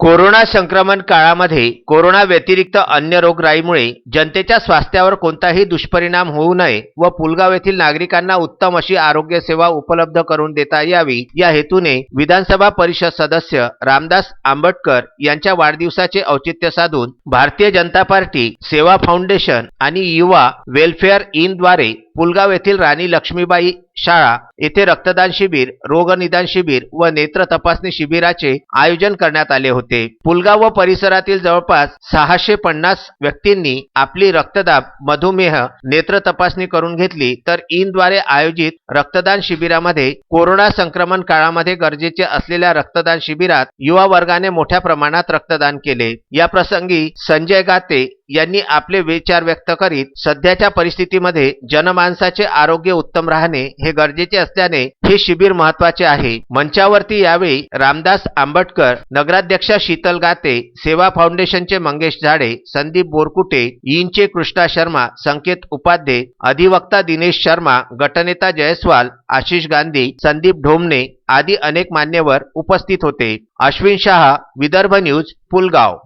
Corona संक्रमण काळामध्ये corona व्यतिरिक्त अन्य रोगराईमुळे जनतेच्या स्वास्थ्यावर कोणताही दुष्परिणाम होऊ नये व पुलगाव येथील नागरिकांना उत्तम अशी आरोग्य सेवा उपलब्ध करून देता यावी या हेतूने विधानसभा परिषद सदस्य रामदास आंबटकर यांच्या वाढदिवसाचे औचित्य साधून भारतीय जनता पार्टी सेवा फाउंडेशन आणि युवा वेलफेअर इनद्वारे पुलगाव येथील राणी लक्ष्मीबाई शाळा येथे रक्तदान शिबिर रोगनिदान शिबिर व नेत्र तपासणी शिबिराचे आयोजन करण्यात आले होते. पुलगाव व परिसरातील जवळपास सहाशे पन्नास व्यक्तींनी आपली रक्तदाब मधुमेह नेत्र तपासणी करून घेतली तर इनद्वारे आयोजित रक्तदान शिबिरामध्ये कोरोना संक्रमण काळामध्ये गरजेचे असलेल्या रक्तदान शिबिरात युवा वर्गाने मोठ्या प्रमाणात रक्तदान केले. या प्रसंगी संजय गाते यांनी आपले विचार व्यक्त करीत सध्याच्या परिस्थितीमध्ये जनमानसाचे आरोग्य उत्तम राहणे हे गरजेचे असल्याने हे शिबिर महत्त्वाचे आहे. मंचावरती यावेळी रामदास आंबटकर नगराध्यक्षा शीतल गाते सेवा फाउंडेशनचे मंगेश झाडे संदीप बोरकुटे इंचे कृष्णा शर्मा संकेत उपाध्ये अधिवक्ता दिनेश शर्मा गटनेता जयस्वाल आशिष गांधी संदीप ढोमणे आदी अनेक मान्यवर उपस्थित होते. अश्विन शहा विदर्भ न्यूज पुलगाव.